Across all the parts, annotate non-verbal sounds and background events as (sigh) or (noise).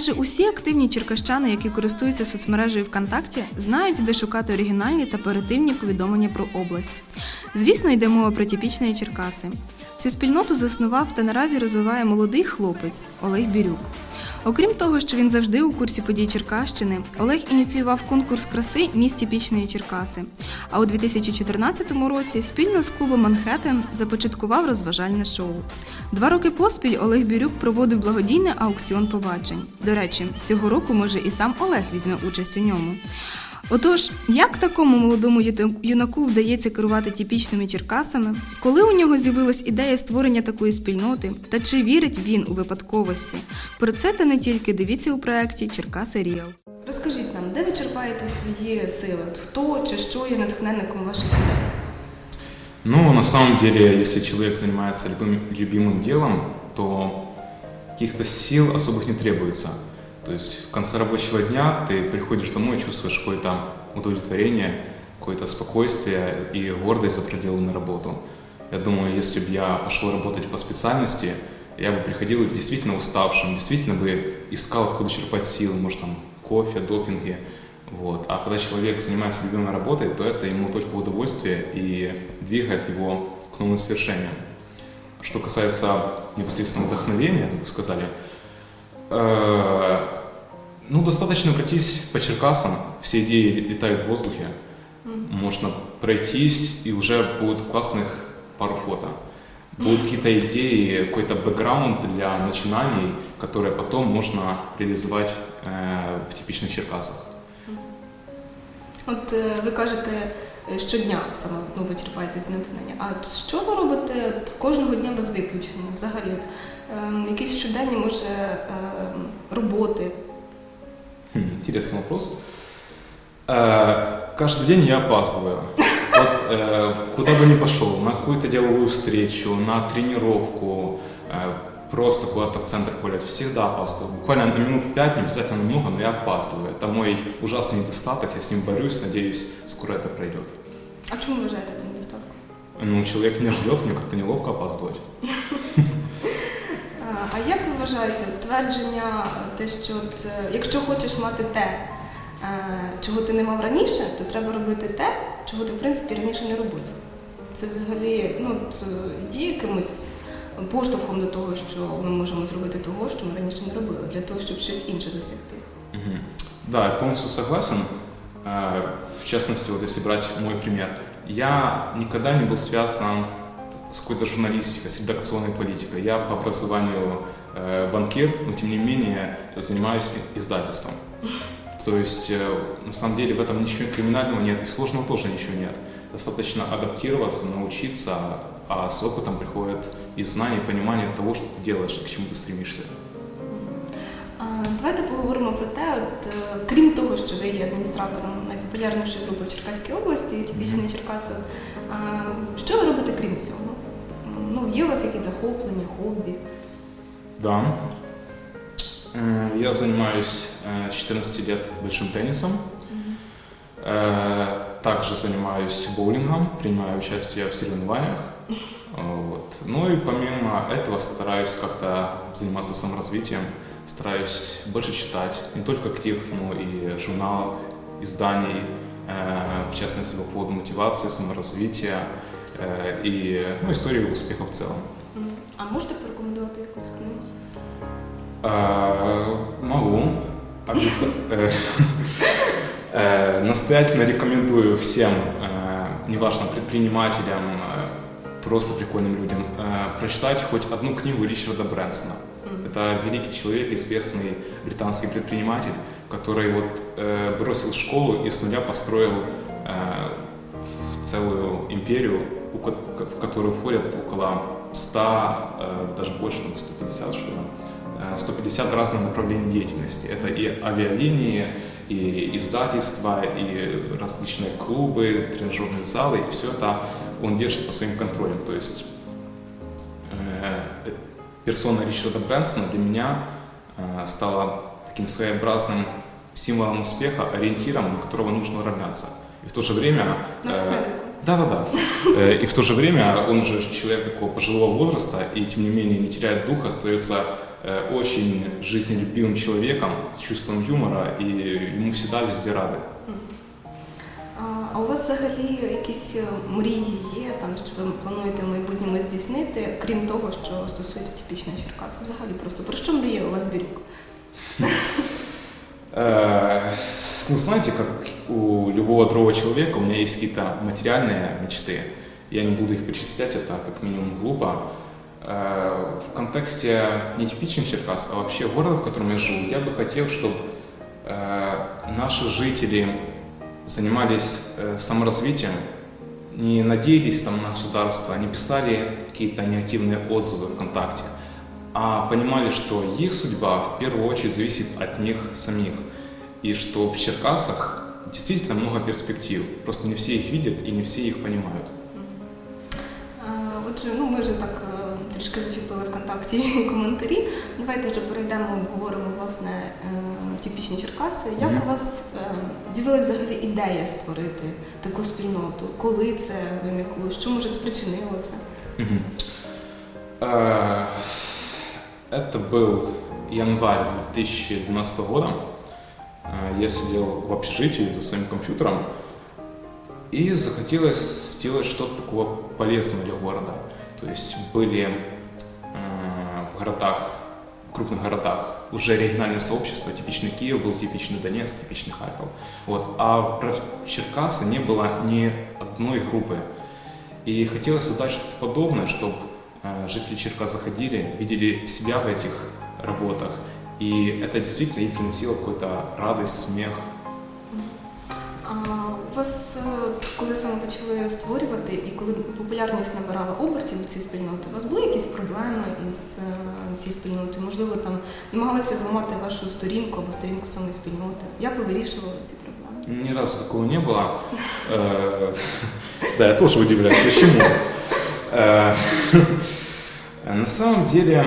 Майже усі активні черкащани, які користуються соцмережею ВКонтакті, знають, де шукати оригінальні та оперативні повідомлення про область. Звісно, йде мова про типічної Черкаси. Цю спільноту заснував та наразі розвиває молодий хлопець Олег Бірюк. Окрім того, що він завжди у курсі подій Черкащини, Олег ініціював конкурс краси місті Пічної Черкаси. А у 2014 році спільно з клубом Манхеттен започаткував розважальне шоу. Два роки поспіль Олег Бірюк проводив благодійний аукціон побачень. До речі, цього року може і сам Олег візьме участь у ньому. Отож, як такому молодому ю- юнаку вдається керувати типічними Черкасами? Коли у нього з'явилась ідея створення такої спільноти? Та чи вірить він у випадковості? Про це та не тільки дивіться у проєкті Черкаси Ріал. Розкажіть нам, де ви черпаєте свої сили? От Хто чи що є натхненником ваших ідей? Ну, на самом деле, если человек занимается любым, любимым делом, то каких-то сил особых не требуется. То есть в конце рабочего дня ты приходишь домой и чувствуешь какое-то удовлетворение, какое-то спокойствие и гордость за проделанную работу. Я думаю, если бы я пошел работать по специальности, я бы приходил действительно уставшим, действительно бы искал, откуда черпать силы, может там кофе, допинги. Вот. А когда человек занимается любимой работой, то это ему только удовольствие и двигает его к новым свершениям. Что касается непосредственно вдохновения, как вы сказали, э, ну, достаточно пройтись по Черкасам, все идеи летают в воздухе, можно пройтись, и уже будут классных пару фото. Будут (laughs) какие-то идеи, какой-то бэкграунд для начинаний, которые потом можно реализовать э, в типичных Черкасах. От е, ви кажете, е, щодня саме ну, ви черпаєте ці натхнення. А от що ви робите от, кожного дня без виключення? Взагалі, от, ем, якісь щоденні, може, ем, роботи? Хм, интересный вопрос. Э, Каждый день я опаздываю. Вот э, куда бы ни пошел, на какую-то деловую встречу, на тренировку, э, просто куда-то в центр гулять, всегда опаздываю. Буквально на минут пять, не обязательно много, но я опаздываю. Это мой ужасный недостаток, я с ним борюсь, надеюсь, скоро это пройдет. А чому вважаєте це недостатком? Ну, человек меня ждет, мне как-то неловко опаздывать. (laughs) А, А як ви вважаєте твердження, е, те, що от, е, якщо хочеш мати те, е, чого ти не мав раніше, то треба робити те, чого ти в принципі раніше не робив? Це взагалі ну, от, е, є якимось поштовхом до того, що ми можемо зробити того, що ми раніше не робили, для того, щоб щось інше досягти. Мгм. Да, я полностью согласен. Э, В частности, вот если брать мой пример, я никогда не был связан с какой-то журналистикой, с редакционной политикой. Я по образованию э, банкир, но тем не менее занимаюсь издательством. То есть, э, на самом деле, в этом ничего криминального нет, и сложного тоже ничего нет. Достаточно адаптироваться, научиться, а с опытом приходит и знание, и понимание того, что ты делаешь, к чему ты стремишься. А, Давайте поговоримо про те, от, е, крім є адміністратором найпопулярнішої групи в Черкаській області, типічної Черкаси, а, що ви робите крім цього? М, Ну, є у вас якісь захоплення, хобі? Да. М, Я занимаюсь э, 14 лет большим теннисом. Э, Также занимаюсь боулингом, принимаю участие в соревнованиях. (laughs) Э, Вот. Ну и помимо этого стараюсь как-то заниматься саморазвитием, стараюсь больше читать, не только книг, но и журналов, изданий, э, в частности по поводу мотивации, саморазвития э, и ну, истории успеха в целом. М, А можете порекомендувати якусь книгу? А, Могу. (laughs) Обяз- э, э, Настоятельно рекомендую всем, э, неважно, предпринимателям, э, просто прикольным людям, э, прочитать хоть одну книгу Ричарда Брэнсона. Это великий человек, известный британский предприниматель, который вот э, бросил школу и с нуля построил э, целую империю, у в которую входят около 100, э, даже больше, ну, 150 что ли, э, 150 разных направлений деятельности. Это и авиалинии, и издательства, и различные клубы, тренажерные залы, и все это он держит по своим контролем. То есть э, персона Ричарда Брэнсона для меня э, стала таким своеобразным символом успеха, ориентиром, на которого нужно равняться. И в то же время... э, да-да-да. Э, И в то же время он уже человек такого пожилого возраста, и тем не менее не теряет дух, остается э, очень жизнелюбивым человеком, с чувством юмора, и ему всегда везде рады. А, а у вас взагалі якісь е, мрії є, там, що ви плануєте в майбутньому здійснити, крім того, що стосується типічної Черкаси? Взагалі просто про що мріє Олег Бірюк? Э, Ну, знаете, как у любого другого человека, у меня есть какие-то материальные мечты. Я не буду их перечислять, это как минимум глупо. Э, В контексте не типичных Черкас, а вообще города, в котором я живу, я бы хотел, чтобы наши жители занимались э, саморазвитием, не надеялись там на государство, не писали какие-то негативные отзывы ВКонтакте, а понимали, что их судьба в первую очередь зависит от них самих. И что в Черкасах действительно много перспектив. Просто не все их видят и не все их понимают. А, Отже, ну ми вже так е, трішки зачепили ВКонтакті (laughs) коментарі. Давайте вже перейдемо, обговоримо власне е, типічні Черкаси. Як Мгм. у вас е, з'явилася взагалі ідея створити таку спільноту? Коли це виникло? Що може спричинило це? Мгм. Э, Это был январь 2012 года. Э, Я сидел в общежитии за своим компьютером и захотелось сделать что-то такого полезного для города. То есть были э, в городах, в крупных городах уже региональное сообщество, типичный Киев был, типичный Донецк, типичный Харьков. Вот. А про Черкасы не было ни одной группы. И хотелось создать что-то подобное, чтобы жители Черкас заходили, видели себя в этих работах. И это действительно им приносило какую-то радость, смех. А у вас, коли саме почали створювати і коли популярність набирала обертів у цій спільноті, у вас були якісь проблеми із е, цією спільнотою? Можливо, там намагалися зламати вашу сторінку або сторінку самої спільноти? Як ви вирішували ці проблеми? Ни разу такого не было. Э, Да, я тоже удивляюсь, почему. Э, На самом деле,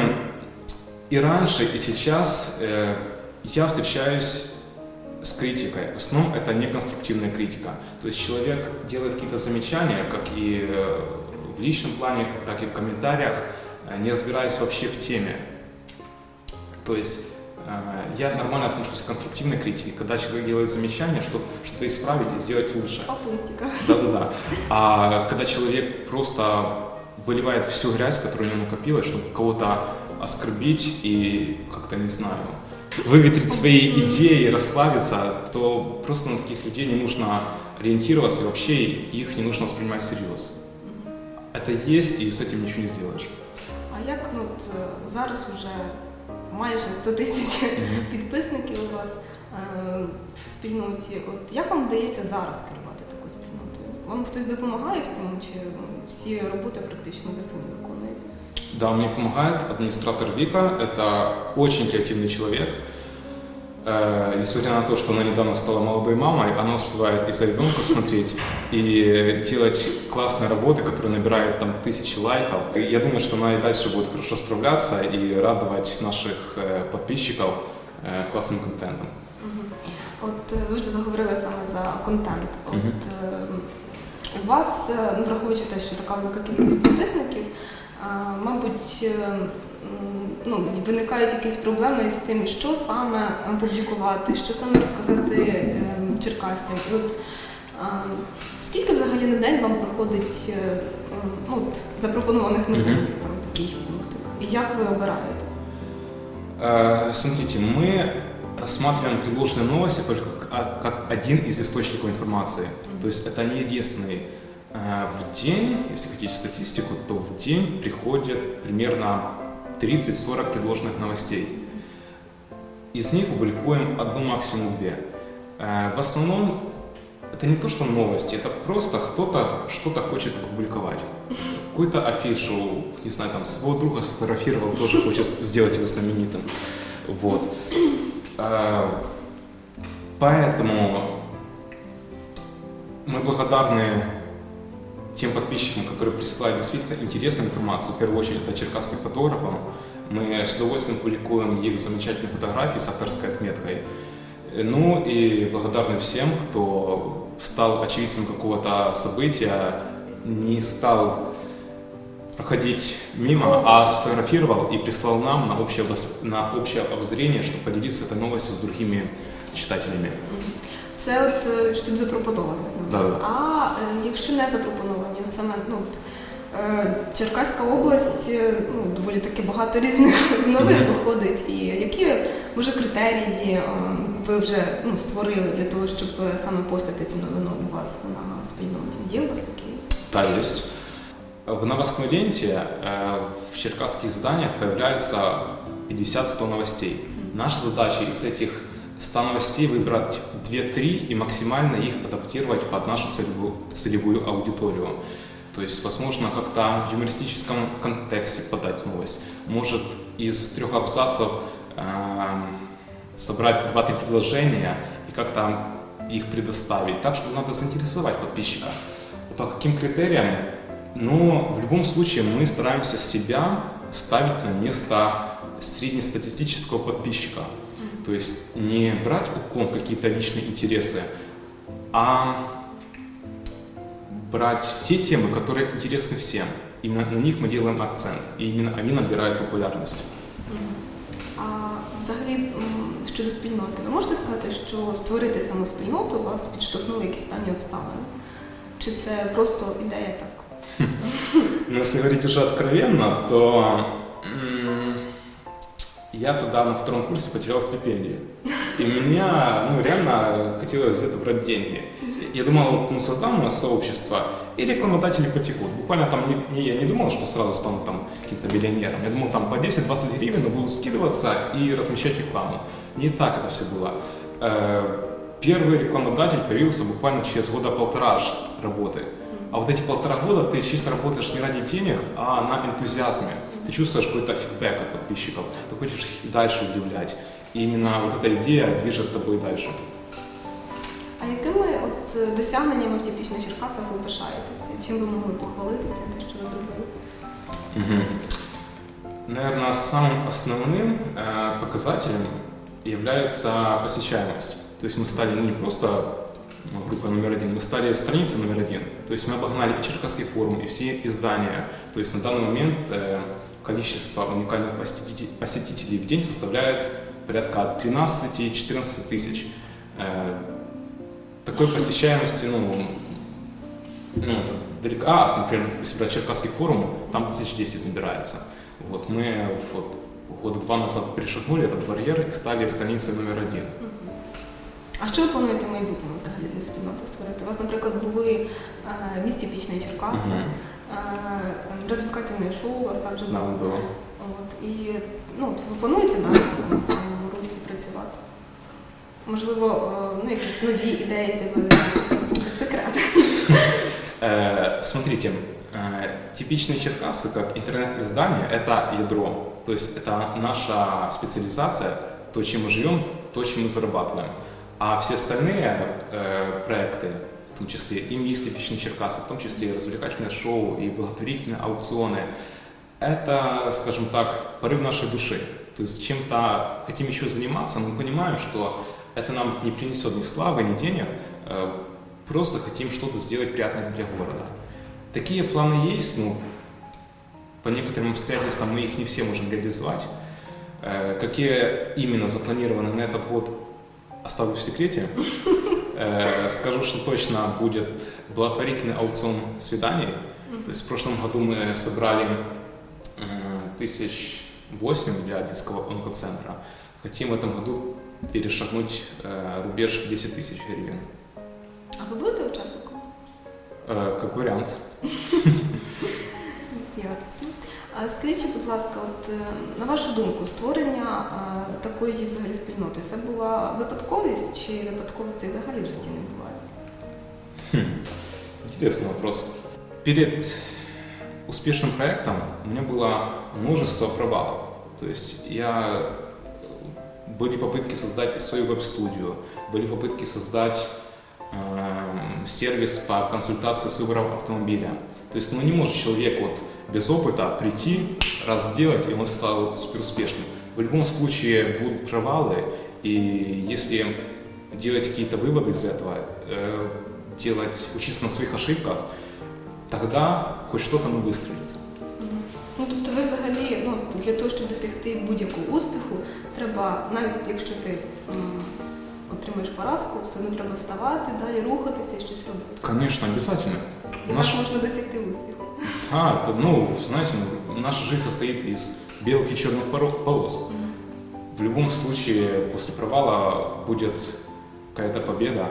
и раньше, и сейчас э, я встречаюсь с критикой. В основном это не конструктивная критика. То есть человек делает какие-то замечания, как и э, в личном плане, так и в комментариях, э, не разбираясь вообще в теме. То есть э, я нормально отношусь к конструктивной критике, когда человек делает замечание, чтобы что-то исправить и сделать лучше. По. Да-да-да. А когда человек просто выливает всю грязь, которая у него накопилась, чтобы кого-то оскорбить и как-то, не знаю, выветрить свои идеи, расслабиться, то просто на таких людей не нужно ориентироваться, и вообще их не нужно воспринимать всерьез. Это есть, и с этим ничего не сделаешь. А як ну, от, е, зараз уже майже 100 тисяч підписників у вас е, в спільноті? От як вам вдається зараз керувати такою спільнотою? Вам хтось допомагає в цьому, чи всі роботи практично ви самі виконуєте? Да, мне помогает администратор Вика. Это очень креативный человек. Э, несмотря на то, что она недавно стала молодой мамой, она успевает и за ребенка смотреть, и делать классные работы, которые набирают там тысячи лайков. И я думаю, что она и дальше будет хорошо справляться и радовать наших э, подписчиков э, классным контентом. Мгм. От е, ви вже заговорили саме за контент. От Мгм. е, у вас, е, ну враховуючи те, що така велика кількість підписників, е, мабуть, е, м, ну, виникають якісь проблеми з тим, що саме публікувати, що саме розказати е, черкасцям. І от е, скільки взагалі на день вам проходить е, е, ну, от, запропонованих новин, Мгм. там таких пунктів? І як ви обираєте? Э, Смотрите, мы рассматриваем предложенные новости только как- а- как один из источников информации. То есть это не единственный. Э, В день, если хотите статистику, то в день приходит примерно 30-40 предложенных новостей. Из них публикуем одну, максимум две. Э, В основном это не то, что новости, это просто кто-то что-то хочет опубликовать. Какую-то афишу, не знаю, там своего друга сфотографировал, тоже хочет сделать его знаменитым. Вот. Э, Поэтому мы благодарны тем подписчикам, которые присылают действительно интересную информацию, в первую очередь это черкасским фотографам. Мы с удовольствием публикуем их замечательные фотографии с авторской отметкой. Ну и благодарны всем, кто стал очевидцем какого-то события, не стал проходить мимо, а сфотографировал и прислал нам на общее, на общее обозрение, чтобы поделиться этой новостью с другими читателями. Це от е, щодо запропонованих. Да-да. А е, якщо не запропоновані, от саме ну, е, Черкаська область, ну, доволі таки багато різних (laughs) новин виходить. І які може критерії ви вже ну, створили для того, щоб саме постати цю новину у вас на спільноті? Є у вас такі? Да, есть. В новостной ленте в черкасских изданиях появляется 50-100 новостей. Наша задача из этих 100 новостей выбрать 2-3 и максимально их адаптировать под нашу целевую, целевую аудиторию. То есть, возможно, как-то в юмористическом контексте подать новость. Может, из трех абзацев э, собрать 2-3 предложения и как-то их предоставить так, чтобы надо заинтересовать подписчика. По каким критериям? Ну, в любом случае мы стараемся себя ставить на место среднестатистического подписчика. То есть не брать уклон в какие-то личные интересы, а брать те темы, которые интересны всем. Именно на них мы делаем акцент, и именно они набирают популярность. А взагалі м, щодо спільноти, ви можете сказати, що створити саму спільноту вас підштовхнули якісь певні обставини? Чи це просто ідея так? Но если говорить уже откровенно, то м, я тогда на втором курсе потерял стипендию. И меня, ну, реально хотелось где-то брать деньги. Я думал, ну, создам у нас сообщество, и рекламодатели потекут. Буквально там, не, не- я не думал, что сразу стану там каким-то миллионером. Я думал, там по 10-20 гривен будут скидываться и размещать рекламу. Не так это все было. Э, Первый рекламодатель появился буквально через года полтора аж работы. А вот эти полтора года ты чисто работаешь не ради денег, а на энтузиазме. Ты чувствуешь какой-то фидбэк от подписчиков, ты хочешь их дальше удивлять. И именно вот эта идея движет тобой дальше. А якими от е, досягненнями в типічно Черкасах ви пишаєтеся? Чим ви могли похвалитися, те, що ви зробили? Наверное, самым основным э, показателем является посещаемость. То есть мы стали ну, не просто ну, группа номер один, мы стали страницей номер один. То есть мы обогнали и Черкасский форум, и все издания. То есть на данный момент э, количество уникальных посетителей, в день составляет порядка от 13-14 тысяч. Э, такой посещаемости, ну, ну, далеко, а, например, если брать Черкасский форум, там тысяч 10 набирается. Вот мы вот, года два назад перешагнули этот барьер и стали страницей номер один. А що ви плануєте в майбутньому взагалі для спільноти створити? У вас, наприклад, були е, в місті Пічної Черкаси, Мгм. е, розвлекательне шоу у вас також Да, було. было. От, і ну, от ви плануєте далі в такому самому русі працювати? Можливо, е, ну, якісь нові ідеї з'явилися, Це секрет. Э, смотрите, э, типичные Черкасы, как интернет-издание, это ядро. То есть это наша специализация, то, чем мы живем, то, чем мы зарабатываем. А все остальные э, проекты, в том числе и есть типичные Черкасы, в том числе и развлекательные шоу, и благотворительные аукционы, это, скажем так, порыв нашей души. То есть чем-то хотим еще заниматься, но мы понимаем, что это нам не принесет ни славы, ни денег, э, просто хотим что-то сделать приятное для города. Такие планы есть, но по некоторым обстоятельствам мы их не все можем реализовать. Э, Какие именно запланированы на этот год, оставлю в секрете. Э, Скажу, что точно будет благотворительный аукцион свиданий. То есть в прошлом году мы собрали э, тысяч восемь для детского онкоцентра. Хотим в этом году перешагнуть э, рубеж 10 тысяч гривен. А ви будете учасником? Э, Как вариант. (laughs) Ясно. А скажіть, будь ласка, от е, на вашу думку, створення е, такої взагалі спільноти це була випадковість чи випадковостей взагалі в житті не буває? Интересный вопрос. Перед успешным проектом у меня было множество провалов. То есть я были попытки создать свою веб-студию, были попытки создать эм, сервис по консультации с выбором автомобиля. То есть ну, не может человек вот без опыта прийти, раз сделать, и он стал суперуспешным. В любом случае будут провалы, и если делать какие-то выводы из этого, э, делать, учиться на своих ошибках, тогда хоть что-то ну, выстрелит. Мгм. Ну тобто ви взагалі ну, для того, щоб досягти будь-якого успіху, треба, навіть якщо ти м, отримаєш поразку, все одно треба вставати, далі рухатися і щось робити. Конечно, обязательно. І Наш- так можна досягти успіху. Да, это, ну, знаете, ну, наша жизнь состоит из белых и черных поро- полос. В любом случае, после провала будет какая-то победа.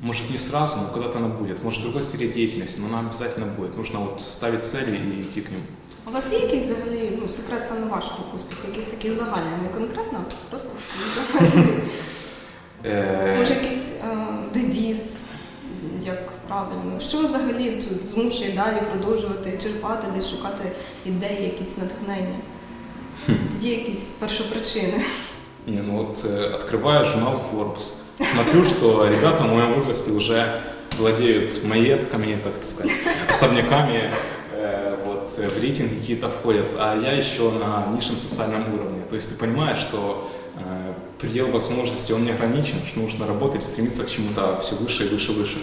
Может, не сразу, но когда-то она будет. Может, в другой сфере деятельности, но она обязательно будет. Нужно вот ставить цели и идти к ним. У вас є якийсь взагалі ну, секрет саме вашого успіху, якийсь такий узагальнений, не конкретно, просто (laughs) узагальнений? Э, Може, якийсь е, девіз, як правильно. Що взагалі тут змушує далі продовжувати черпати, десь шукати ідеї, якісь натхнення? Тоді якісь першопричини. Не, ну вот э, открываю журнал Forbes, смотрю, что ребята в моем возрасте уже владеют маетками, как это сказать, особняками, э, вот, э, в рейтинги какие-то входят, а я еще на низшем социальном уровне. То есть ты понимаешь, что э, предел возможностей, он не ограничен, что нужно работать, стремиться к чему-то все выше и выше, выше.